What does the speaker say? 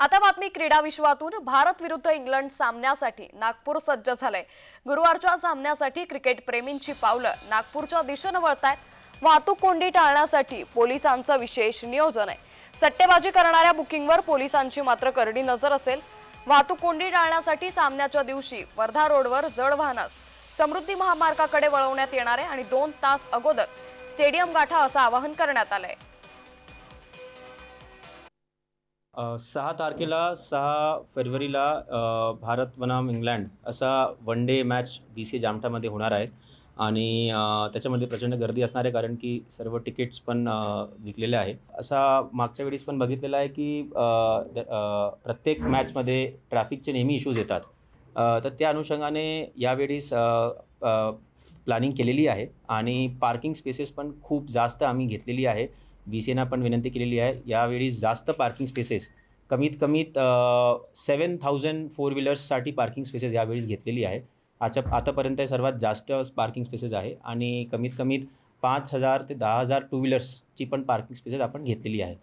आता बातमी क्रीडा विश्वातून. भारत विरुद्ध इंग्लंड सामन्यासाठी नागपूर सज्ज झालंय. गुरुवारच्या सामन्यासाठी क्रिकेट प्रेमींची पावलं नागपूरच्या दिशेनं वळतायत. वाहतूक कोंडी टाळण्यासाठी पोलिसांचं विशेष नियोजन आहे. सट्टेबाजी करणाऱ्या बुकिंगवर पोलिसांची मात्र करडी नजर असेल. वाहतूक कोंडी टाळण्यासाठी सामन्याच्या दिवशी वर्धा रोडवर जड वाहनास समृद्धी महामार्गाकडे वळवण्यात येणार आहे आणि दोन तास अगोदर स्टेडियम गाठा असं आवाहन करण्यात आलंय. सहा तारखेला सहा फेब्रुवारीला भारत बनाम इंग्लंड असा one day match B C जामठामध्ये होणार आहे. आणि त्याच्यामध्ये प्रचंड गर्दी असणार आहे कारण की सर्व तिकीट्स पण विकलेले आहे. असा मागच्या वेळेस पण बघितलेलं आहे की द- प्रत्येक मॅचमध्ये ट्रॅफिकचे नेहमी इश्यूज येतात. तर त्या अनुषंगाने यावेळीस प्लॅनिंग केलेली आहे. आणि पार्किंग स्पेसेस पण खूप जास्त आम्ही घेतलेली आहे. बी सी एना पण विनंती केलेली आहे यावेळी जास्त पार्किंग स्पेसेस कमीत कमीत सेवन थाउजंड फोर व्हीलर्ससाठी पार्किंग स्पेसेस यावेळीस घेतलेली आहे. आच्या आतापर्यंत सर्वात जास्त पार्किंग स्पेसेस आहे आणि कमीत कमीत पाच हजार ते दहा हजार टू व्हीलर्सची पण पार्किंग स्पेसेस आपण घेतलेली आहे